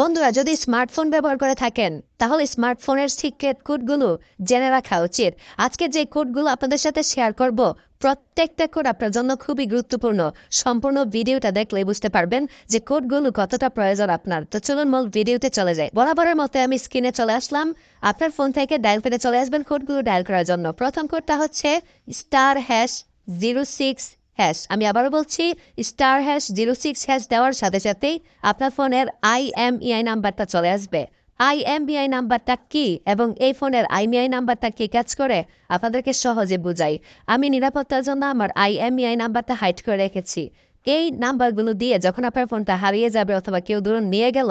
বন্ধুরা, যদি স্মার্টফোন ব্যবহার করে থাকেন, তাহলে স্মার্টফোনের সিক্রেট কোডগুলো জেনে রাখা উচিত। আজকে যে কোডগুলো আপনাদের সাথে শেয়ার করব, প্রত্যেকটা কোড আপনার জন্য খুবই গুরুত্বপূর্ণ। সম্পূর্ণ ভিডিওটা দেখলে বুঝতে পারবেন যে কোডগুলো কতটা প্রয়োজন আপনার। তো চলুন মূল ভিডিওতে চলে যাই। বরাবরের মতো আমি স্ক্রিনে চলে আসলাম। আপনার ফোন থেকে ডায়াল পেতে চলে আসবেন কোডগুলো ডায়াল করার জন্য। প্রথম কোডটা হচ্ছে star hash zero six hash আমি আবারও বলছি star hash zero six hash দেওয়ার সাথে সাথেই আপনার ফোনের আইএমইআই নাম্বারটা চলে আসবে। আই এম আইএমবিআই নাম্বারটা কি এবং এই ফোনের আইমিআই নাম্বারটা কি কাজ করে, আপনাদেরকে সহজে বুঝাই। আমি নিরাপত্তার জন্য আমার আইএমইআই নাম্বারটা হাইড করে রেখেছি। এই নাম্বারগুলো দিয়ে যখন আপনার ফোনটা হারিয়ে যাবে অথবা কেউ দূর নিয়ে গেল,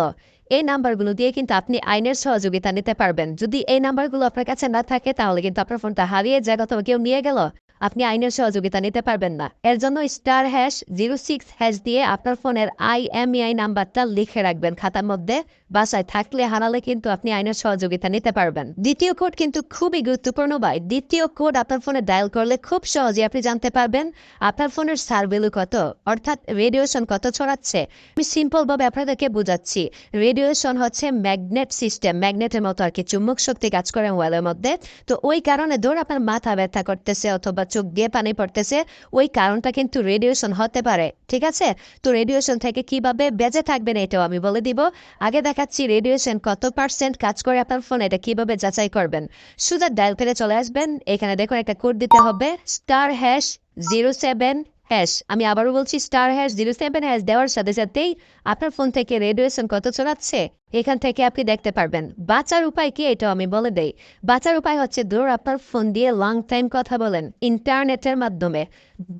এই নাম্বারগুলো দিয়ে কিন্তু আপনি আইনের সহযোগিতা নিতে পারবেন। যদি এই নাম্বারগুলো আপনার কাছে না থাকে, তাহলে কিন্তু আপনার ফোনটা হারিয়ে যায় অথবা কেউ নিয়ে গেল। আপনি আইনের সহযোগিতা নিতে পারবেন না। এর জন্য star hash zero six hash দিয়ে আপনার ফোনের আইএমইআই নাম্বারটা লিখে রাখবেন। খাতার মধ্যে বাসায় থাকলে হারালে কিন্তু আপনি আইনের সহযোগিতা নিতে পারবেন। দ্বিতীয় কোড কিন্তু খুবই গুরুত্বপূর্ণ ভাই। দ্বিতীয় কোড আপনার ফোনে ডায়াল করলে খুব সহজে আপনি জানতে পারবেন আপনার ফোনের সার্ভেলু কত, অর্থাৎ রেডিয়েশন কত ছড়াচ্ছে। আমি সিম্পল ভাবে আপনাদেরকে বোঝাচ্ছি। রেডিয়েশন হচ্ছে ম্যাগনেট সিস্টেম ম্যাগনেটের মতো আর কি চুম্বক শক্তি কাজ করে মোবাইলের মধ্যে। তো ওই কারণে ধর আপনার মাথা ব্যথা করতেছে অথবা চোখ দিয়ে পানি পড়তেছে, ওই কারণটা কিন্তু রেডিয়েশন হতে পারে, ঠিক আছে? তো রেডিয়েশন থেকে কীভাবে বেঁচে থাকবেন এটাও আমি বলে দিব। আগে দেখাচ্ছি রেডিয়েশন কত পার্সেন্ট কাজ করে আপনার ফোন এটা কীভাবে যাচাই করবেন। সুদা ডায়াল করে চলে আসবেন, এখানে দেখুন একটা কোড দিতে হবে star hash zero seven hash, আমি আবারও বলছি, star hash, zero seven hash, দেওয়ার সাথে সাথেই আপনার ফোন থেকে রেডিয়েশন কত চলাচ্ছে? এখান থেকে আপনি দেখতে পারবেন। বাঁচার উপায় কি এটাও আমি বলে দেই। বাঁচার উপায় হচ্ছে দূর আপনার ফোন দিয়ে লং টাইম কথা বলেন, ইন্টারনেটের মাধ্যমে।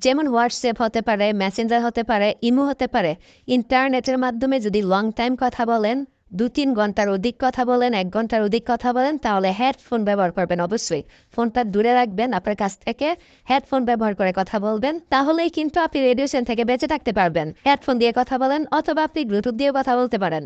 যেমন হোয়াটসঅ্যাপ হতে পারে, মেসেঞ্জার হতে পারে, ইমো হতে পারে, ইন্টারনেটের মাধ্যমে যদি লং টাইম কথা বলেন দু তিন ঘণ্টার অধিক কথা বলেন, এক ঘণ্টার অধিক কথা বলেন, তাহলে হেডফোন ব্যবহার করবেন অবশ্যই। ফোনটা দূরে রাখবেন, আপনার কাছ থেকে হেডফোন ব্যবহার করে কথা বলবেন, তাহলেই কিন্তু আপনি রেডিয়েশন থেকে বেঁচে থাকতে পারবেন। হেডফোন দিয়ে কথা বলেন অথবা আপনি ব্লুটুথ দিয়ে কথা বলতে পারেন।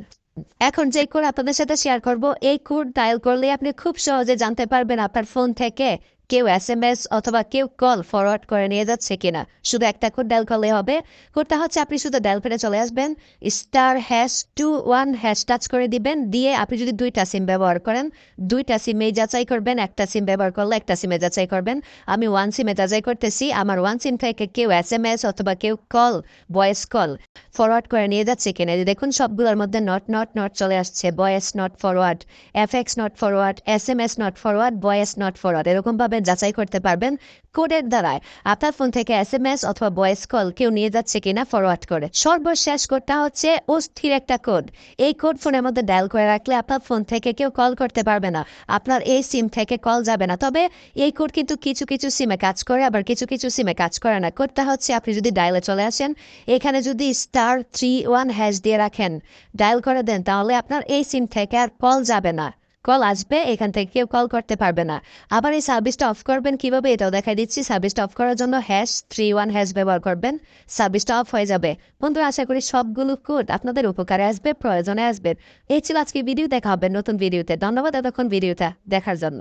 এখন যে কোড আপনাদের সাথে শেয়ার করব, এই কোড ডায়াল করলে আপনি খুব সহজে জানতে পারবেন আপনার ফোন থেকে কেউ এস এম এস অথবা কেউ কল ফরওয়ার্ড করে নিয়ে যাচ্ছে কিনা। শুধু একটা কোড ডায়াল করলে হবে। কোডটা হচ্ছে আপনি শুধু ডায়াল পেরে চলে আসবেন। Star hash two one hash touch করে দিবেন। দিয়ে আপনি যদি দুইটা সিম ব্যবহার করেন, দুইটা সিমে যাচাই করবেন। একটা সিম ব্যবহার করলে একটা সিমে যাচাই করবেন। আমি ওয়ান সিমে যাচাই করতেছি। আমার ওয়ান সিম থেকে কেউ এস এম এস অথবা কেউ কল ভয়েস কল ফরওয়ার্ড করে নিয়ে যাচ্ছে কিনা। দেখুন, সবগুলোর মধ্যে নট নট নট চলে আসছে। Voice not forward F X not forward S M S not forward voice not forward এরকমভাবে যাচাই করতে পারবেন কোডের দ্বারায়। আপনার ফোন থেকে এস এম এস অথবা ভয়েস কল কেউ নিয়ে যাচ্ছে কিনা ফরওয়ার্ড করে। সর্বশেষ কোডটা হচ্ছে অস্থির একটা কোড। এই কোড ফোনের মধ্যে ডায়াল করে রাখলে আপনার ফোন থেকে কেউ কল করতে পারবে না। আপনার এই সিম থেকে কল যাবে না। তবে এই কোড কিন্তু কিছু কিছু সিমে কাজ করে, আবার কিছু কিছু সিমে কাজ করে না। কোডটা হচ্ছে আপনি যদি ডায়ালে চলে আসেন, এখানে যদি স্টার থ্রি ওয়ান হ্যাশ দিয়ে রাখেন ডায়াল করে দেন, তাহলে আপনার এই সিম থেকে আর কল যাবে না। কল আসবে, এখান থেকে কেউ কল করতে পারবে না। আবার এই সার্ভিসটা অফ করবেন কীভাবে? এটাও দেখাই দিচ্ছি। সার্ভিসটা অফ করার জন্য হ্যাশ থ্রি ওয়ান হ্যাশ ব্যবহার করবেন। সার্ভিসটা অফ হয়ে যাবে। বন্ধুরা, আশা করি সবগুলো কোড আপনাদের উপকারে আসবে, প্রয়োজনে আসবে। এই ছিল আজকে ভিডিও দেখা হবে নতুন ভিডিওতে ধন্যবাদ এতক্ষণ ভিডিওটা দেখার জন্য।